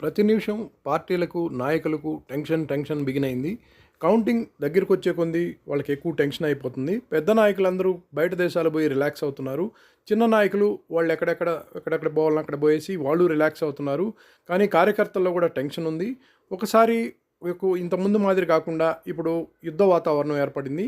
ప్రతి నిమిషం పార్టీలకు నాయకులకు టెన్షన్ టెన్షన్ బిగినైంది. కౌంటింగ్ దగ్గరికి వచ్చే కొంది వాళ్ళకి ఎక్కువ టెన్షన్ అయిపోతుంది. పెద్ద నాయకులందరూ బయట దేశాలు పోయి రిలాక్స్ అవుతున్నారు. చిన్న నాయకులు వాళ్ళు ఎక్కడెక్కడ ఎక్కడెక్కడ పోవాలని అక్కడ పోయేసి వాళ్ళు రిలాక్స్ అవుతున్నారు. కానీ కార్యకర్తల్లో కూడా టెన్షన్ ఉంది. ఒకసారి ఇంతకుముందు మాదిరి కాకుండా ఇప్పుడు యుద్ధ వాతావరణం ఏర్పడింది.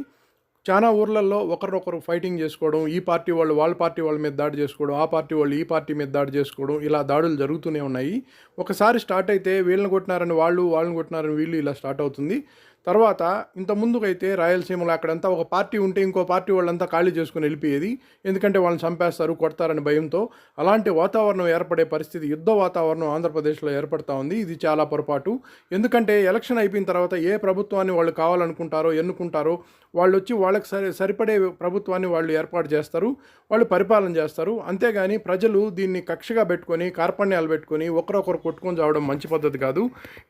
చాలా ఊర్లలో ఒకరినొకరు ఫైటింగ్ చేసుకోవడం ఈ పార్టీ వాళ్ళు వాళ్ళ పార్టీ వాళ్ళ మీద దాడి చేసుకోవడం ఆ పార్టీ వాళ్ళు ఈ పార్టీ మీద దాడి చేసుకోవడం ఇలా దాడులు జరుగుతూనే ఉన్నాయి. ఒకసారి స్టార్ట్ అయితే వీళ్ళని కొట్టినారని వాళ్ళు వాళ్ళని కొట్టినారని వీళ్ళు ఇలా స్టార్ట్ అవుతుంది. తర్వాత ఇంత ముందుకైతే రాయలసీమలో అక్కడంతా ఒక పార్టీ ఉంటే ఇంకో పార్టీ వాళ్ళంతా ఖాళీ చేసుకుని వెళ్ళిపోయేది. ఎందుకంటే వాళ్ళని చంపేస్తారు కొడతారని భయంతో. అలాంటి వాతావరణం ఏర్పడే పరిస్థితి యుద్ధ వాతావరణం ఆంధ్రప్రదేశ్లో ఏర్పడతా ఉంది. ఇది చాలా పొరపాటు. ఎందుకంటే ఎలక్షన్ అయిపోయిన తర్వాత ఏ ప్రభుత్వాన్ని వాళ్ళు కావాలనుకుంటారో ఎన్నుకుంటారో వాళ్ళు వచ్చి వాళ్ళకి సరి సరిపడే ప్రభుత్వాన్ని వాళ్ళు ఏర్పాటు చేస్తారు వాళ్ళు పరిపాలన చేస్తారు. అంతేగాని ప్రజలు దీన్ని కక్షగా పెట్టుకొని కార్పణ్యాలు పెట్టుకొని ఒకరొకరు కొట్టుకొని చావడం మంచి పద్ధతి కాదు.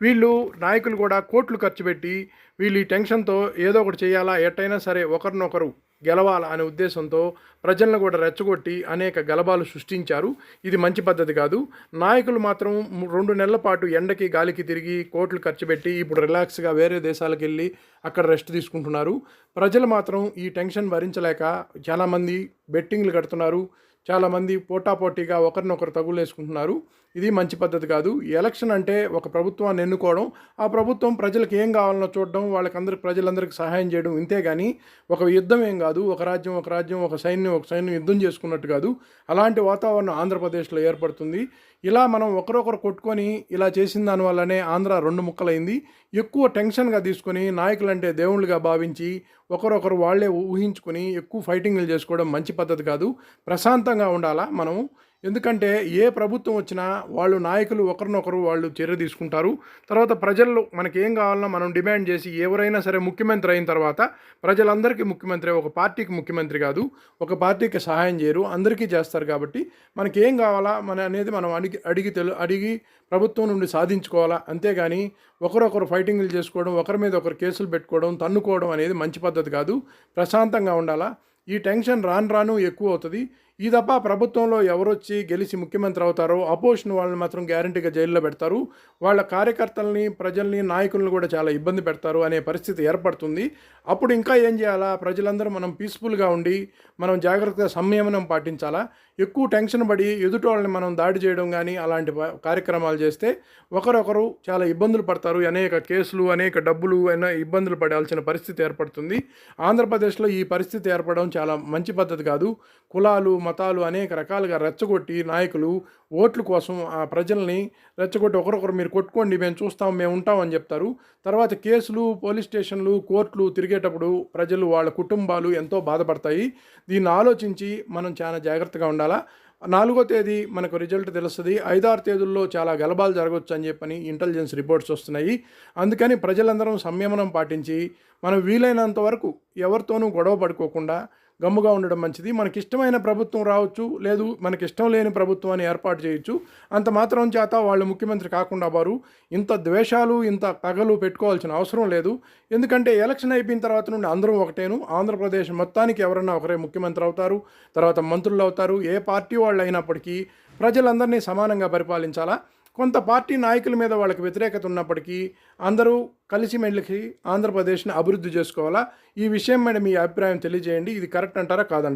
వీళ్ళు నాయకులు కూడా కోట్లు ఖర్చు పెట్టి వీళ్ళు ఈ టెన్షన్తో ఏదో ఒకటి చేయాలా? ఎట్టయినా సరే ఒకరినొకరు గెలవాలా అనే ఉద్దేశంతో ప్రజలను కూడా రెచ్చగొట్టి అనేక గలభాలు సృష్టించారు. ఇది మంచి పద్ధతి కాదు. నాయకులు మాత్రం రెండు నెలల పాటు ఎండకి గాలికి తిరిగి కోట్లు ఖర్చు పెట్టి ఇప్పుడు రిలాక్స్గా వేరే దేశాలకు వెళ్ళి అక్కడ రెస్ట్ తీసుకుంటున్నారు. ప్రజలు మాత్రం ఈ టెన్షన్ భరించలేక చాలామంది బెట్టింగ్లు కడుతున్నారు. చాలామంది పోటాపోటీగా ఒకరినొకరు తగులేసుకుంటున్నారు. ఇది మంచి పద్ధతి కాదు. ఎలక్షన్ అంటే ఒక ప్రభుత్వాన్ని ఎన్నుకోవడం ఆ ప్రభుత్వం ప్రజలకు ఏం కావాలనో చూడడం వాళ్ళకందరికి ప్రజలందరికీ సహాయం చేయడం ఇంతే కానీ ఒక యుద్ధం ఏం కాదు. ఒక రాజ్యం ఒక రాజ్యం ఒక సైన్యం ఒక సైన్యం యుద్ధం చేసుకున్నట్టు కాదు. అలాంటి వాతావరణం ఆంధ్రప్రదేశ్లో ఏర్పడుతుంది. ఇలా మనం ఒకరొకరు కొట్టుకొని ఇలా చేసిన దానివల్లనే ఆంధ్ర రెండు ముక్కలైంది. ఎక్కువ టెన్షన్గా తీసుకొని నాయకులంటే దేవుళ్ళుగా భావించి ఒకరొకరు వాళ్ళే ఊహించుకొని ఎక్కువ ఫైటింగ్లు చేసుకోవడం మంచి పద్ధతి కాదు. ప్రశాంతంగా ఉండాలా మనము? ఎందుకంటే ఏ ప్రభుత్వం వచ్చినా వాళ్ళు నాయకులు ఒకరినొకరు వాళ్ళు చర్య తీసుకుంటారు. తర్వాత ప్రజల్లో మనకి ఏం కావాలన్నా మనం డిమాండ్ చేసి ఎవరైనా సరే ముఖ్యమంత్రి అయిన తర్వాత ప్రజలందరికీ ముఖ్యమంత్రి ఒక పార్టీకి ముఖ్యమంత్రి కాదు ఒక పార్టీకి సహాయం చేయరు అందరికీ చేస్తారు కాబట్టి మనకి ఏం కావాలా మన అనేది మనం అడిగి అడిగి తెలు అడిగి ప్రభుత్వం నుండి సాధించుకోవాలా. అంతేగాని ఒకరొకరు ఫైటింగ్లు చేసుకోవడం ఒకరి మీద ఒకరు కేసులు పెట్టుకోవడం తన్నుకోవడం అనేది మంచి పద్ధతి కాదు. ప్రశాంతంగా ఉండాలా. ఈ టెన్షన్ రాను రాను ఎక్కువ అవుతుంది. ఈ తప్ప ప్రభుత్వంలో ఎవరొచ్చి గెలిచి ముఖ్యమంత్రి అవుతారో అపోజిషన్ వాళ్ళని మాత్రం గ్యారంటీగా జైల్లో పెడతారు. వాళ్ళ కార్యకర్తల్ని ప్రజల్ని నాయకులను కూడా చాలా ఇబ్బంది పెడతారు అనే పరిస్థితి ఏర్పడుతుంది. అప్పుడు ఇంకా ఏం చేయాలా? ప్రజలందరూ మనం పీస్ఫుల్గా ఉండి మనం జాగ్రత్తగా సంయమనం పాటించాలా? ఎక్కువ టెన్షన్ పడి ఎదుటి వాళ్ళని మనం దాడి చేయడం కానీ అలాంటి కార్యక్రమాలు చేస్తే ఒకరొకరు చాలా ఇబ్బందులు పడతారు. అనేక కేసులు అనేక డబ్బులు అయినా ఇబ్బందులు పడాల్సిన పరిస్థితి ఏర్పడుతుంది. ఆంధ్రప్రదేశ్లో ఈ పరిస్థితి ఏర్పడడం చాలా మంచి పద్ధతి కాదు. కులాలు మతాలు అనేక రకాలుగా రెచ్చగొట్టి నాయకులు ఓట్ల కోసం ఆ ప్రజల్ని రెచ్చగొట్టి ఒకరొకరు మీరు కొట్టుకోండి మేము చూస్తాం మేము ఉంటామని చెప్తారు. తర్వాత కేసులు పోలీస్ స్టేషన్లు కోర్టులు తిరిగేటప్పుడు ప్రజలు వాళ్ళ కుటుంబాలు ఎంతో బాధపడతాయి. దీన్ని ఆలోచించి మనం చాలా జాగ్రత్తగా ఉండాలా. నాలుగో తేదీ మనకు రిజల్ట్ తెలుస్తుంది. ఐదారు తేదీల్లో చాలా గలభాలు జరగవచ్చు అని చెప్పని ఇంటెలిజెన్స్ రిపోర్ట్స్ వస్తున్నాయి. అందుకని ప్రజలందరం సంయమనం పాటించి మనం వీలైనంత వరకు ఎవరితోనూ గొడవ పడుకోకుండా గమ్ముగా ఉండడం మంచిది. మనకి ఇష్టమైన ప్రభుత్వం రావచ్చు లేదు మనకి ఇష్టం లేని ప్రభుత్వాన్ని ఏర్పాటు చేయొచ్చు. అంత మాత్రం చేత వాళ్ళు ముఖ్యమంత్రి కాకుండా వారు ఇంత ద్వేషాలు ఇంత పగలు పెట్టుకోవాల్సిన అవసరం లేదు. ఎందుకంటే ఎలక్షన్ అయిపోయిన తర్వాత నుండి అందరం ఒకటేను. ఆంధ్రప్రదేశ్ మొత్తానికి ఎవరన్నా ఒకరే ముఖ్యమంత్రి అవుతారు తర్వాత మంత్రులు అవుతారు. ఏ పార్టీ వాళ్ళు అయినప్పటికీ ప్రజలందరినీ సమానంగా పరిపాలించాలా? కొంత పార్టీ నాయకుల మీద వాళ్ళకి వ్యతిరేకత ఉన్నప్పటికీ అందరూ కలిసిమెలిసి ఆంధ్రప్రదేశ్ని అభివృద్ధి చేసుకోవాలా? ఈ విషయం మీద మీ అభిప్రాయం తెలియజేయండి. ఇది కరెక్ట్ అంటారా కాదంటారా?